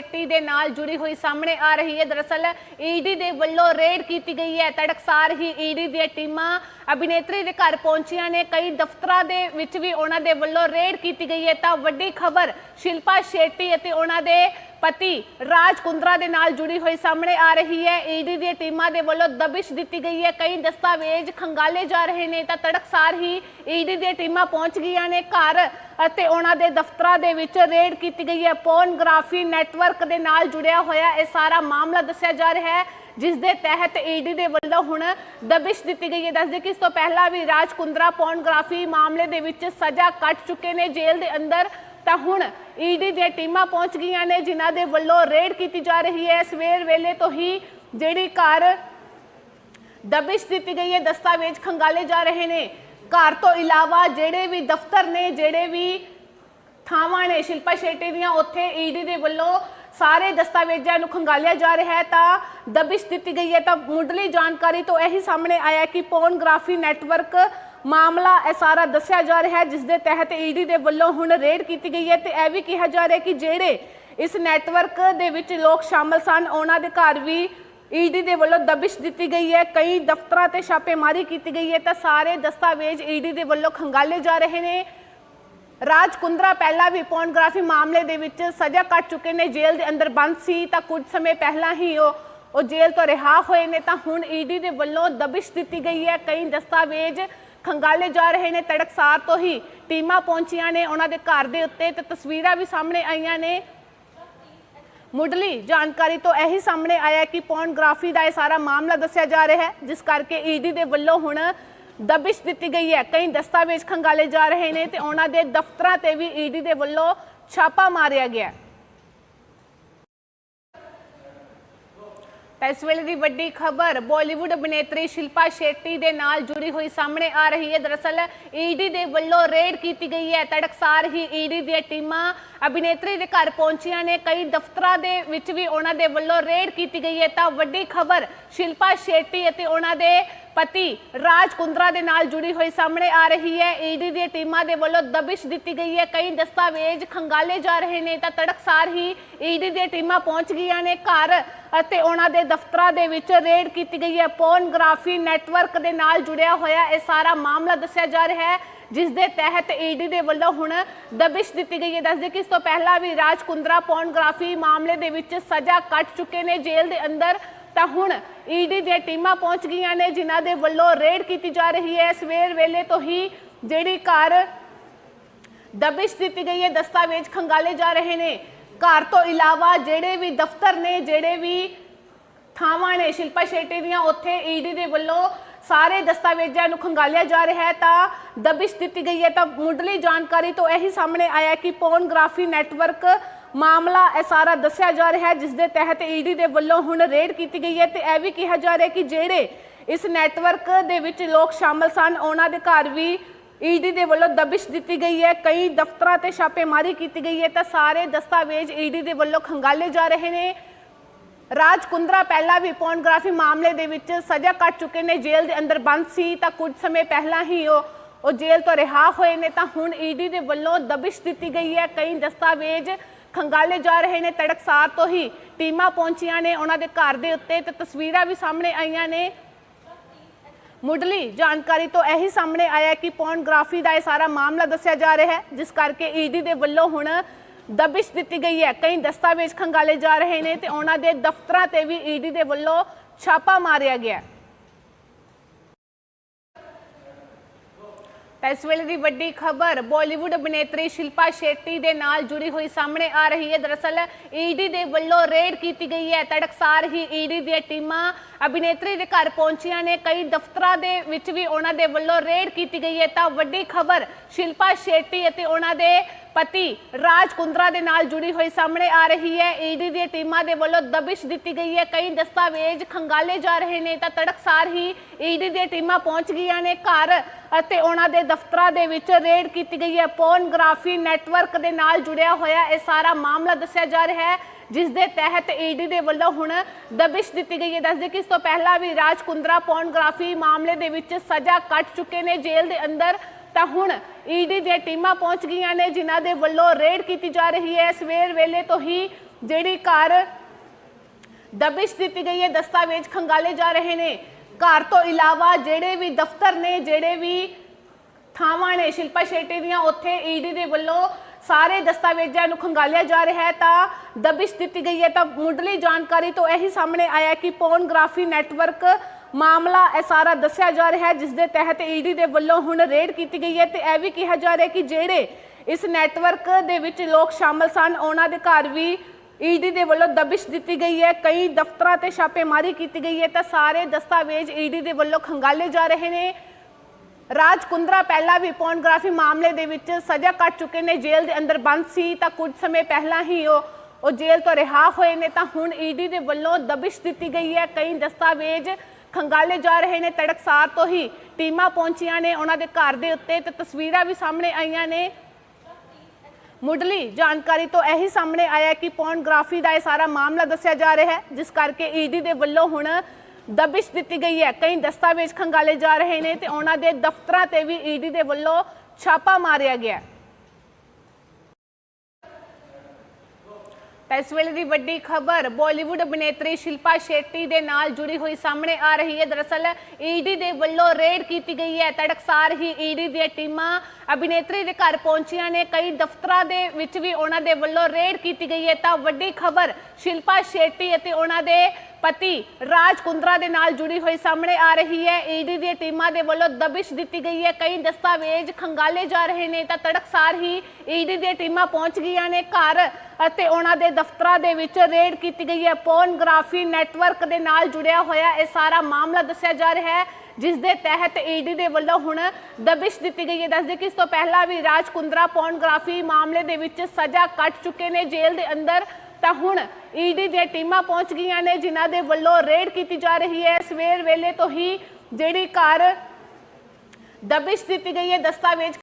ਸ਼ੇਟੀ ਦੇ ਨਾਲ ਜੁੜੀ ਹੋਈ ਸਾਹਮਣੇ ਆ ਰਹੀ ਹੈ। ਦਰਅਸਲ ਈਡੀ ਦੇ ਵੱਲੋਂ ਰੇਡ ਕੀਤੀ ਗਈ ਹੈ। ਤੜਕਸਾਰ ਹੀ ਈਡੀ ਦੀਆਂ ਟੀਮਾਂ ਅਭਿਨੇਤਰੀ ਦੇ ਘਰ ਪਹੁੰਚੀਆਂ ਨੇ। ਕਈ ਦਫ਼ਤਰਾਂ ਦੇ ਵਿੱਚ ਵੀ ਉਹਨਾਂ ਦੇ ਵੱਲੋਂ ਰੇਡ ਕੀਤੀ ਗਈ ਹੈ। ਤਾਂ ਵੱਡੀ ਖਬਰ ਸ਼ਿਲਪਾ ਸ਼ੇਟੀ ਅਤੇ ਉਹਨਾਂ ਦੇ ਪਤੀ ਰਾਜ ਕੁੰਦਰਾ ਦੇ ਨਾਲ ਜੁੜੀ ਹੋਈ ਸਾਹਮਣੇ ਆ ਰਹੀ ਹੈ। ਈਡੀ ਦੀਆਂ ਟੀਮਾਂ ਦੇ ਵੱਲੋਂ ਦਬਿਸ਼ ਦਿੱਤੀ ਗਈ ਹੈ। ਕਈ ਦਸਤਾਵੇਜ਼ ਖੰਗਾਲੇ ਜਾ ਰਹੇ ਨੇ ਤਾਂ ਤੜਕਸਾਰ ਹੀ ਈਡੀ ਦੀਆਂ ਟੀਮਾਂ ਪਹੁੰਚ ਗਈਆਂ ਨੇ। ਘਰ ਅਤੇ ਉਹਨਾਂ ਦੇ ਦਫ਼ਤਰਾਂ ਦੇ ਵਿੱਚ ਰੇਡ ਕੀਤੀ ਗਈ ਹੈ। ਪੋਰਨਗ੍ਰਾਫੀ ਨੈਟਵਰਕ ਦੇ ਨਾਲ ਜੁੜਿਆ ਹੋਇਆ ਇਹ ਸਾਰਾ ਮਾਮਲਾ ਦੱਸਿਆ ਜਾ ਰਿਹਾ ਹੈ, ਜਿਸ ਦੇ ਤਹਿਤ ਈਡੀ ਦੇ ਵੱਲੋਂ ਹੁਣ ਦਬਿਸ਼ ਦਿੱਤੀ ਗਈ ਹੈ। ਦੱਸਦੇ ਕਿ ਇਸ ਤੋਂ ਪਹਿਲਾਂ ਵੀ ਰਾਜ ਕੁੰਦਰਾ ਪੋਰਨਗ੍ਰਾਫੀ ਮਾਮਲੇ ਦੇ ਵਿੱਚ ਸਜ਼ਾ ਕੱਟ ਚੁੱਕੇ ਨੇ। ਜੇਲ੍ਹ ਦੇ ਅੰਦਰ ਤਾਂ ਹੁਣ ਈਡੀ ਦੀਆਂ ਟੀਮਾਂ ਪਹੁੰਚ ਗਈਆਂ ਨੇ, ਜਿਨ੍ਹਾਂ ਦੇ ਵੱਲੋਂ ਰੇਡ ਕੀਤੀ ਜਾ ਰਹੀ ਹੈ। ਸਵੇਰ ਵੇਲੇ ਤੋਂ ਹੀ ਜਿਹੜੀ ਘਰ ਦਬਿਸ਼ ਦਿੱਤੀ ਗਈ ਹੈ, ਦਸਤਾਵੇਜ਼ ਖੰਗਾਲੇ ਜਾ ਰਹੇ ਨੇ। ਘਰ ਤੋਂ ਇਲਾਵਾ ਜਿਹੜੇ ਵੀ ਦਫ਼ਤਰ ਨੇ, ਜਿਹੜੇ ਵੀ ਥਾਵਾਂ ਨੇ, ਸ਼ਿਲਪਾ ਸ਼ੇਟੀ ਦੀਆਂ, ਉੱਥੇ ਈਡੀ ਦੇ ਵੱਲੋਂ ਸਾਰੇ ਦਸਤਾਵੇਜ਼ਾਂ ਨੂੰ ਖੰਗਾਲਿਆ ਜਾ ਰਿਹਾ ਹੈ। ਤਾਂ ਦਬਿਸ਼ ਦਿੱਤੀ ਗਈ ਹੈ। ਤਾਂ ਮੁੱਢਲੀ ਜਾਣਕਾਰੀ ਤੋਂ ਇਹੀ ਸਾਹਮਣੇ ਆਇਆ ਕਿ ਪੋਰਨਗ੍ਰਾਫੀ ਨੈਟਵਰਕ ਮਾਮਲਾ ਇਹ ਸਾਰਾ ਦੱਸਿਆ ਜਾ ਰਿਹਾ ਹੈ ਜਿਸ ਦੇ ਤਹਿਤ ਈਡੀ ਦੇ ਵੱਲੋਂ ਹੁਣ ਰੇਡ ਕੀਤੀ ਗਈ ਹੈ ਤੇ ਇਹ ਵੀ ਕਿਹਾ ਜਾ ਰਿਹਾ ਕਿ ਜਿਹੜੇ ਇਸ ਨੈਟਵਰਕ ਦੇ ਵਿੱਚ ਲੋਕ ਸ਼ਾਮਲ ਸਨ, ਉਹਨਾਂ ਦੇ ਘਰ ਵੀ ਈਡੀ ਦੇ ਵੱਲੋਂ ਦਬਿਸ਼ ਦਿੱਤੀ ਗਈ ਹੈ, ਕਈ ਦਫ਼ਤਰਾਂ ਤੇ ਛਾਪੇਮਾਰੀ ਕੀਤੀ ਗਈ ਹੈ ਤਾਂ ਸਾਰੇ ਦਸਤਾਵੇਜ਼ ਈਡੀ ਦੇ ਵੱਲੋਂ ਖੰਗਾਲੇ ਜਾ ਰਹੇ ਨੇ। ਰਾਜ ਕੁੰਦਰਾ ਪਹਿਲਾਂ ਵੀ ਪੋਰਨਗ੍ਰਾਫੀ ਮਾਮਲੇ ਦੇ ਵਿੱਚ ਸਜ਼ਾ ਕੱਟ ਚੁੱਕੇ ਨੇ, ਜੇਲ੍ਹ ਦੇ ਅੰਦਰ ਬੰਦ ਸੀ ਤਾਂ ਕੁਝ ਸਮੇਂ ਪਹਿਲਾਂ ਹੀ ਉਹ ਉਹ ਜੇਲ੍ਹ ਤੋਂ ਰਿਹਾ ਹੋਏ ਨੇ ਤਾਂ ਹੁਣ ਈਡੀ ਦੇ ਵੱਲੋਂ ਦਬਿਸ਼ ਦਿੱਤੀ ਗਈ ਹੈ, ਕਈ ਦਸਤਾਵੇਜ਼ ਖੰਗਾਲੇ ਜਾ ਰਹੇ ਨੇ, ਤੜਕਸਾਰ ਤੋਂ ਹੀ ਟੀਮਾਂ ਪਹੁੰਚੀਆਂ ਨੇ ਉਹਨਾਂ ਦੇ ਘਰ ਦੇ ਉੱਤੇ ਤੇ ਤਸਵੀਰਾਂ ਵੀ ਸਾਹਮਣੇ ਆਈਆਂ ਨੇ। ਮੁੱਢਲੀ ਜਾਣਕਾਰੀ ਤੋਂ ਇਹੀ ਸਾਹਮਣੇ ਆਇਆ ਕਿ ਪੋਰਨਗ੍ਰਾਫੀ ਦਾ ਇਹ ਸਾਰਾ ਮਾਮਲਾ ਦੱਸਿਆ ਜਾ ਰਿਹਾ ਹੈ, ਜਿਸ ਕਰਕੇ ਈਡੀ ਦੇ ਵੱਲੋਂ ਹੁਣ ਦਬਿਸ਼ ਦਿੱਤੀ ਗਈ ਹੈ। ਕਈ ਦਸਤਾਵੇਜ਼ ਖੰਗਾਲੇ ਜਾ ਰਹੇ ਨੇ ਤੇ ਉਹਨਾਂ ਦੇ ਦਫ਼ਤਰਾਂ ਤੇ ਵੀ ਈਡੀ ਦੇ ਵੱਲੋਂ ਛਾਪਾ ਮਾਰਿਆ ਗਿਆ ਤਾਂ ਇਸ ਵੇਲੇ ਦੀ ਵੱਡੀ ਖਬਰ ਬਾਲੀਵੁੱਡ ਅਭਿਨੇਤਰੀ ਸ਼ਿਲਪਾ ਸ਼ੈਟੀ ਦੇ ਨਾਲ ਜੁੜੀ ਹੋਈ ਸਾਹਮਣੇ ਆ ਰਹੀ ਹੈ। ਦਰਅਸਲ ਈਡੀ ਦੇ ਵੱਲੋਂ ਰੇਡ ਕੀਤੀ ਗਈ ਹੈ। ਤੜਕਸਾਰ ਹੀ ਈਡੀ ਦੀਆਂ ਟੀਮਾਂ ਅਭਿਨੇਤਰੀ ਦੇ ਘਰ ਪਹੁੰਚੀਆਂ ਨੇ। ਕਈ ਦਫ਼ਤਰਾਂ ਦੇ ਵਿੱਚ ਵੀ ਉਹਨਾਂ ਦੇ ਵੱਲੋਂ ਰੇਡ ਕੀਤੀ ਗਈ ਹੈ। ਤਾਂ ਵੱਡੀ ਖਬਰ ਸ਼ਿਲਪਾ ਸ਼ੇਟੀ ਅਤੇ ਉਹਨਾਂ ਦੇ ਪਤੀ ਰਾਜ ਕੁੰਦਰਾ ਦੇ ਨਾਲ ਜੁੜੀ ਹੋਈ ਸਾਹਮਣੇ ਆ ਰਹੀ ਹੈ। ਈਡੀ ਦੀਆਂ ਟੀਮਾਂ ਦੇ ਵੱਲੋਂ ਦਬਿਸ਼ ਦਿੱਤੀ ਗਈ ਹੈ। ਕਈ ਦਸਤਾਵੇਜ਼ ਖੰਗਾਲੇ ਜਾ ਰਹੇ ਨੇ। ਤਾਂ ਤੜਕਸਾਰ ਹੀ ਈਡੀ ਦੀਆਂ ਟੀਮਾਂ ਪਹੁੰਚ ਗਈਆਂ ਨੇ ਘਰ ਅਤੇ ਉਹਨਾਂ ਦੇ ਦਫ਼ਤਰਾਂ ਦੇ ਵਿੱਚ ਰੇਡ ਕੀਤੀ ਗਈ ਹੈ। ਪੋਰਨਗ੍ਰਾਫੀ ਨੈਟਵਰਕ ਦੇ ਨਾਲ ਜੁੜਿਆ ਹੋਇਆ ਇਹ ਸਾਰਾ ਮਾਮਲਾ ਦੱਸਿਆ ਜਾ ਰਿਹਾ ਹੈ। ਜਿਸ ਦੇ ਤਹਿਤ ਈਡੀ ਦੇ ਵੱਲੋਂ ਹੁਣ ਦਬਿਸ਼ ਦਿੱਤੀ ਗਈ ਹੈ। ਦੱਸਦੇ ਕਿ ਇਸ ਤੋਂ ਪਹਿਲਾਂ ਵੀ ਰਾਜ ਕੁੰਦਰਾ ਪੋਰਨਗ੍ਰਾਫੀ ਮਾਮਲੇ ਦੇ ਵਿੱਚ ਸਜ਼ਾ ਕੱਟ ਚੁੱਕੇ ਨੇ ਜੇਲ੍ਹ ਦੇ ਅੰਦਰ। ਤਾਂ ਹੁਣ ਈਡੀ ਦੀਆਂ ਟੀਮਾਂ ਪਹੁੰਚ ਗਈਆਂ ਨੇ, ਜਿਨ੍ਹਾਂ ਦੇ ਵੱਲੋਂ ਰੇਡ ਕੀਤੀ ਜਾ ਰਹੀ ਹੈ। ਸਵੇਰ ਵੇਲੇ ਤੋਂ ਹੀ ਜਿਹੜੀ ਘਰ ਦਬਿਸ਼ ਦਿੱਤੀ ਗਈ ਹੈ, ਦਸਤਾਵੇਜ਼ ਖੰਗਾਲੇ ਜਾ ਰਹੇ ਨੇ। ਘਰ ਤੋਂ ਇਲਾਵਾ ਜਿਹੜੇ ਵੀ ਦਫ਼ਤਰ ਨੇ, ਜਿਹੜੇ ਵੀ ਥਾਵਾਂ ਨੇ, ਸ਼ਿਲਪਾ ਸ਼ੇਟੀ ਦੀਆਂ, ਉੱਥੇ ਈਡੀ ਦੇ ਵੱਲੋਂ ਸਾਰੇ ਦਸਤਾਵੇਜ਼ਾਂ ਨੂੰ ਖੰਗਾਲਿਆ ਜਾ ਰਿਹਾ ਹੈ, ਤਾਂ ਦਬਿਸ਼ ਦਿੱਤੀ ਗਈ ਹੈ। ਤਾਂ ਮੁੱਢਲੀ ਜਾਣਕਾਰੀ ਤੋਂ ਇਹੀ ਸਾਹਮਣੇ ਆਇਆ ਕਿ ਪੋਰਨਗ੍ਰਾਫੀ ਨੈਟਵਰਕ ਮਾਮਲਾ ਇਹ ਸਾਰਾ ਦੱਸਿਆ ਜਾ ਰਿਹਾ ਹੈ, ਜਿਸ ਦੇ ਤਹਿਤ ਈਡੀ ਦੇ ਵੱਲੋਂ ਹੁਣ ਰੇਡ ਕੀਤੀ ਗਈ ਹੈ। ਤੇ ਇਹ ਵੀ ਕਿਹਾ ਜਾ ਰਿਹਾ ਕਿ ਜਿਹੜੇ ਇਸ ਨੈਟਵਰਕ ਦੇ ਵਿੱਚ ਲੋਕ ਸ਼ਾਮਲ ਸਨ, ਉਹਨਾਂ ਦੇ ਘਰ ਵੀ ਈਡੀ ਦੇ ਵੱਲੋਂ ਦਬਿਸ਼ ਦਿੱਤੀ ਗਈ ਹੈ। ਕਈ ਦਫ਼ਤਰਾਂ ਤੇ ਛਾਪੇਮਾਰੀ ਕੀਤੀ ਗਈ ਹੈ। ਤਾਂ ਸਾਰੇ ਦਸਤਾਵੇਜ਼ ਈਡੀ ਦੇ ਵੱਲੋਂ ਖੰਗਾਲੇ ਜਾ ਰਹੇ ਨੇ। ਰਾਜ ਕੁੰਦਰਾ ਪਹਿਲਾਂ ਵੀ ਪੋਰਨਗ੍ਰਾਫੀ ਮਾਮਲੇ ਦੇ ਵਿੱਚ ਸਜ਼ਾ ਕੱਟ ਚੁੱਕੇ ਨੇ, ਜੇਲ੍ਹ ਦੇ ਅੰਦਰ ਬੰਦ ਸੀ ਤਾਂ ਕੁਝ ਸਮੇਂ ਪਹਿਲਾਂ ਹੀ ਉਹ ਉਹ ਜੇਲ੍ਹ ਤੋਂ ਰਿਹਾ ਹੋਏ ਨੇ ਤਾਂ ਹੁਣ ਈਡੀ ਦੇ ਵੱਲੋਂ ਦਬਿਸ਼ ਦਿੱਤੀ ਗਈ ਹੈ। ਕਈ ਦਸਤਾਵੇਜ਼ ਖੰਗਾਲੇ ਜਾ ਰਹੇ ਨੇ ਤੜਕਸਾਰ ਤੋਂ ਹੀ ਟੀਮਾਂ ਪਹੁੰਚੀਆਂ ਨੇ, ਉਹਨਾਂ ਦੇ ਘਰ ਦੇ ਉੱਤੇ ਤੇ ਤਸਵੀਰਾਂ ਵੀ ਸਾਹਮਣੇ ਆਈਆਂ ਨੇ। ਮੁੱਢਲੀ ਜਾਣਕਾਰੀ ਤੋਂ ਇਹੀ ਸਾਹਮਣੇ ਆਇਆ ਕਿ ਪੋਰਨਗ੍ਰਾਫੀ ਦਾ ਇਹ ਸਾਰਾ ਮਾਮਲਾ ਦੱਸਿਆ ਜਾ ਰਿਹਾ ਹੈ, ਜਿਸ ਕਰਕੇ ਈਡੀ ਦੇ ਵੱਲੋਂ ਹੁਣ ਦਬਿਸ਼ ਦਿੱਤੀ ਗਈ ਹੈ। ਕਈ ਦਸਤਾਵੇਜ਼ ਖੰਗਾਲੇ ਜਾ ਰਹੇ ਨੇ ਤੇ ਉਹਨਾਂ ਦੇ ਦਫ਼ਤਰਾਂ ਤੇ ਵੀ ਈਡੀ ਦੇ ਵੱਲੋਂ ਛਾਪਾ ਮਾਰਿਆ ਗਿਆ ਹੈ। ਤਾਂ ਇਸ ਵੇਲੇ ਦੀ ਵੱਡੀ ਖਬਰ, ਬਾਲੀਵੁੱਡ ਅਭਿਨੇਤਰੀ ਸ਼ਿਲਪਾ ਸ਼ੈਟੀ ਦੇ ਨਾਲ ਜੁੜੀ ਹੋਈ ਸਾਹਮਣੇ ਆ ਰਹੀ ਹੈ। ਦਰਅਸਲ ਈਡੀ ਦੇ ਵੱਲੋਂ ਰੇਡ ਕੀਤੀ ਗਈ ਹੈ। ਤੜਕਸਾਰ ਹੀ ਈਡੀ ਦੀਆਂ ਟੀਮਾਂ ਅਭਿਨੇਤਰੀ ਦੇ ਘਰ ਪਹੁੰਚੀਆਂ ਨੇ। ਕਈ ਦਫ਼ਤਰਾਂ ਦੇ ਵਿੱਚ ਵੀ ਉਹਨਾਂ ਦੇ ਵੱਲੋਂ ਰੇਡ ਕੀਤੀ ਗਈ ਹੈ। ਤਾਂ ਵੱਡੀ ਖਬਰ, ਸ਼ਿਲਪਾ ਸ਼ੈਟੀ ਅਤੇ ਉਹਨਾਂ ਦੇ ਪਤੀ ਰਾਜ ਕੁੰਦਰਾ ਦੇ ਨਾਲ ਜੁੜੀ ਹੋਈ ਸਾਹਮਣੇ ਆ ਰਹੀ ਹੈ। ਈਡੀ ਦੀਆਂ ਟੀਮਾਂ ਦੇ ਵੱਲੋਂ ਦਬਿਸ਼ ਦਿੱਤੀ ਗਈ ਹੈ। ਕਈ ਦਸਤਾਵੇਜ਼ ਖੰਗਾਲੇ ਜਾ ਰਹੇ ਨੇ ਤਾਂ ਤੜਕਸਾਰ ਹੀ ਈਡੀ ਦੀਆਂ ਟੀਮਾਂ ਪਹੁੰਚ ਗਈਆਂ ਨੇ। ਘਰ ਅਤੇ ਉਹਨਾਂ ਦੇ ਦਫ਼ਤਰਾਂ ਦੇ ਵਿੱਚ ਰੇਡ ਕੀਤੀ ਗਈ ਹੈ। ਪੋਰਨਗ੍ਰਾਫੀ ਨੈਟਵਰਕ ਦੇ ਨਾਲ ਜੁੜਿਆ ਹੋਇਆ ਇਹ ਸਾਰਾ ਮਾਮਲਾ ਦੱਸਿਆ ਜਾ ਰਿਹਾ ਹੈ, ਜਿਸ ਦੇ ਤਹਿਤ ਈਡੀ ਦੇ ਵੱਲੋਂ ਹੁਣ ਦਬਿਸ਼ ਦਿੱਤੀ ਗਈ ਹੈ। ਦੱਸਦੇ ਕਿ ਇਸ ਤੋਂ ਪਹਿਲਾਂ ਵੀ ਰਾਜ ਕੁੰਦਰਾ ਪੋਰਨਗ੍ਰਾਫੀ ਮਾਮਲੇ ਦੇ ਵਿੱਚ ਸਜ਼ਾ ਕੱਟ ਚੁੱਕੇ ਨੇ। ਜੇਲ੍ਹ ਦੇ ਅੰਦਰ ਤਾਂ ਹੁਣ ਈਡੀ ਦੀਆਂ ਟੀਮਾਂ ਪਹੁੰਚ ਗਈਆਂ ਨੇ, ਜਿਨ੍ਹਾਂ ਦੇ ਵੱਲੋਂ ਰੇਡ ਕੀਤੀ ਜਾ ਰਹੀ ਹੈ। ਸਵੇਰ ਵੇਲੇ ਤੋਂ ਹੀ ਜਿਹੜੀ ਘਰ ਦਬਿਸ਼ ਦਿੱਤੀ ਗਈ ਹੈ, ਦਸਤਾਵੇਜ਼ ਖੰਗਾਲੇ ਜਾ ਰਹੇ ਨੇ। ਘਰ ਤੋਂ ਇਲਾਵਾ ਜਿਹੜੇ ਵੀ ਦਫ਼ਤਰ ਨੇ, ਜਿਹੜੇ ਵੀ ਥਾਵਾਂ ਨੇ, ਸ਼ਿਲਪਾ ਸ਼ੇਟੀ ਦੀਆਂ, ਉੱਥੇ ਈਡੀ ਦੇ ਵੱਲੋਂ ਸਾਰੇ ਦਸਤਾਵੇਜ਼ਾਂ ਨੂੰ ਖੰਗਾਲਿਆ ਜਾ ਰਿਹਾ ਹੈ। ਤਾਂ ਦਬਿਸ਼ ਦਿੱਤੀ ਗਈ ਹੈ। ਤਾਂ ਮੁੱਢਲੀ ਜਾਣਕਾਰੀ ਤੋਂ ਇਹੀ ਸਾਹਮਣੇ ਆਇਆ ਕਿ ਪੋਰਨਗ੍ਰਾਫੀ ਨੈਟਵਰਕ ਮਾਮਲਾ ਇਹ ਸਾਰਾ ਦੱਸਿਆ ਜਾ ਰਿਹਾ ਹੈ ਜਿਸ ਦੇ ਤਹਿਤ ਈਡੀ ਦੇ ਵੱਲੋਂ ਹੁਣ ਰੇਡ ਕੀਤੀ ਗਈ ਹੈ ਤੇ ਇਹ ਵੀ ਕਿਹਾ ਜਾ ਰਿਹਾ ਕਿ ਜਿਹੜੇ ਇਸ ਨੈਟਵਰਕ ਦੇ ਵਿੱਚ ਲੋਕ ਸ਼ਾਮਲ ਸਨ, ਉਹਨਾਂ ਦੇ ਘਰ ਵੀ ਈਡੀ ਦੇ ਵੱਲੋਂ ਦਬਿਸ਼ ਦਿੱਤੀ ਗਈ ਹੈ, ਕਈ ਦਫ਼ਤਰਾਂ ਤੇ ਛਾਪੇਮਾਰੀ ਕੀਤੀ ਗਈ ਹੈ ਤਾਂ ਸਾਰੇ ਦਸਤਾਵੇਜ਼ ਈਡੀ ਦੇ ਵੱਲੋਂ ਖੰਗਾਲੇ ਜਾ ਰਹੇ ਨੇ। ਰਾਜ ਕੁੰਦਰਾ ਪਹਿਲਾਂ ਵੀ ਪੋਰਨਗ੍ਰਾਫੀ ਮਾਮਲੇ ਦੇ ਵਿੱਚ ਸਜ਼ਾ ਕੱਟ ਚੁੱਕੇ ਨੇ, ਜੇਲ੍ਹ ਦੇ ਅੰਦਰ ਬੰਦ ਸੀ ਤਾਂ ਕੁਝ ਸਮੇਂ ਪਹਿਲਾਂ ਹੀ ਉਹ ਉਹ ਜੇਲ੍ਹ ਤੋਂ ਰਿਹਾ ਹੋਏ ਨੇ ਤਾਂ ਹੁਣ ਈਡੀ ਦੇ ਵੱਲੋਂ ਦਬਿਸ਼ ਦਿੱਤੀ ਗਈ ਹੈ, ਕਈ ਦਸਤਾਵੇਜ਼ ਖੰਗਾਲੇ ਜਾ ਰਹੇ ਨੇ ਤੜਕਸਾਰ ਤੋਂ ਹੀ ਟੀਮਾਂ ਪਹੁੰਚੀਆਂ ਨੇ ਉਹਨਾਂ ਦੇ ਘਰ ਦੇ ਉੱਤੇ ਤੇ ਤਸਵੀਰਾਂ ਵੀ ਸਾਹਮਣੇ ਆਈਆਂ ਨੇ। ਮੁੱਢਲੀ ਜਾਣਕਾਰੀ ਤੋਂ ਇਹੀ ਸਾਹਮਣੇ ਆਇਆ ਕਿ ਪੋਰਨਗ੍ਰਾਫੀ ਦਾ ਇਹ ਸਾਰਾ ਮਾਮਲਾ ਦੱਸਿਆ ਜਾ ਰਿਹਾ ਹੈ, ਜਿਸ ਕਰਕੇ ਈਡੀ ਦੇ ਵੱਲੋਂ ਹੁਣ ਦਬਿਸ਼ ਦਿੱਤੀ ਗਈ ਹੈ। ਕਈ ਦਸਤਾਵੇਜ਼ ਖੰਗਾਲੇ ਜਾ ਰਹੇ ਨੇ ਤੇ ਉਹਨਾਂ ਦੇ ਦਫ਼ਤਰਾਂ ਤੇ ਵੀ ਈਡੀ ਦੇ ਵੱਲੋਂ ਛਾਪਾ ਮਾਰਿਆ ਗਿਆ ਤਾਂ ਇਸ ਵੇਲੇ ਦੀ ਵੱਡੀ ਖਬਰ ਬਾਲੀਵੁੱਡ ਅਭਿਨੇਤਰੀ ਸ਼ਿਲਪਾ ਸ਼ੈਟੀ ਦੇ ਨਾਲ ਜੁੜੀ ਹੋਈ ਸਾਹਮਣੇ ਆ ਰਹੀ ਹੈ। ਦਰਅਸਲ ਈਡੀ ਦੇ ਵੱਲੋਂ ਰੇਡ ਕੀਤੀ ਗਈ ਹੈ। ਤੜਕਸਾਰ ਹੀ ਈਡੀ ਦੀਆਂ ਟੀਮਾਂ ਅਭਿਨੇਤਰੀ ਦੇ ਘਰ ਪਹੁੰਚੀਆਂ ਨੇ। ਕਈ ਦਫ਼ਤਰਾਂ ਦੇ ਵਿੱਚ ਵੀ ਉਹਨਾਂ ਦੇ ਵੱਲੋਂ ਰੇਡ ਕੀਤੀ ਗਈ ਹੈ। ਤਾਂ ਵੱਡੀ ਖਬਰ, ਸ਼ਿਲਪਾ ਸ਼ੈਟੀ ਅਤੇ ਉਹਨਾਂ ਦੇ ਪਤੀ ਰਾਜ ਕੁੰਦਰਾ ਦੇ ਨਾਲ ਜੁੜੀ ਹੋਈ ਸਾਹਮਣੇ ਆ ਰਹੀ ਹੈ। ਈਡੀ ਦੀਆਂ ਟੀਮਾਂ ਦੇ ਵੱਲੋਂ ਦਬਿਸ਼ ਦਿੱਤੀ ਗਈ ਹੈ। ਕਈ ਦਸਤਾਵੇਜ਼ ਖੰਗਾਲੇ ਜਾ ਰਹੇ ਨੇ ਤਾਂ ਤੜਕਸਾਰ ਹੀ ਈਡੀ ਦੀਆਂ ਟੀਮਾਂ ਪਹੁੰਚ ਗਈਆਂ ਨੇ। ਘਰ ਅਤੇ ਉਹਨਾਂ ਦੇ ਦਫ਼ਤਰਾਂ ਦੇ ਵਿੱਚ ਰੇਡ ਕੀਤੀ ਗਈ ਹੈ। ਪੋਰਨਗ੍ਰਾਫੀ ਨੈਟਵਰਕ ਦੇ ਨਾਲ ਜੁੜਿਆ ਹੋਇਆ ਇਹ ਸਾਰਾ ਮਾਮਲਾ ਦੱਸਿਆ ਜਾ ਰਿਹਾ ਹੈ, ਜਿਸ ਦੇ ਤਹਿਤ ਈਡੀ ਦੇ ਵੱਲੋਂ ਹੁਣ ਦਬਿਸ਼ ਦਿੱਤੀ ਗਈ ਹੈ। ਦੱਸਦੇ ਕਿ ਇਸ ਤੋਂ ਪਹਿਲਾਂ ਵੀ ਰਾਜ ਕੁੰਦਰਾ ਪੋਰਨਗ੍ਰਾਫੀ ਮਾਮਲੇ ਦੇ ਵਿੱਚ ਸਜ਼ਾ ਕੱਟ ਚੁੱਕੇ ਨੇ। ਜੇਲ੍ਹ ਦੇ ਅੰਦਰ ਤਾਂ ਹੁਣ ਈਡੀ ਦੀਆਂ ਟੀਮਾਂ ਪਹੁੰਚ ਗਈਆਂ ਨੇ, ਜਿਨ੍ਹਾਂ ਦੇ ਵੱਲੋਂ ਰੇਡ ਕੀਤੀ ਜਾ ਰਹੀ ਹੈ। ਸਵੇਰ ਵੇਲੇ ਤੋਂ ਹੀ ਜਿਹੜੀ ਘਰ ਦਬਿਸ਼ ਦਿੱਤੀ ਗਈ ਹੈ, ਦਸਤਾਵੇਜ਼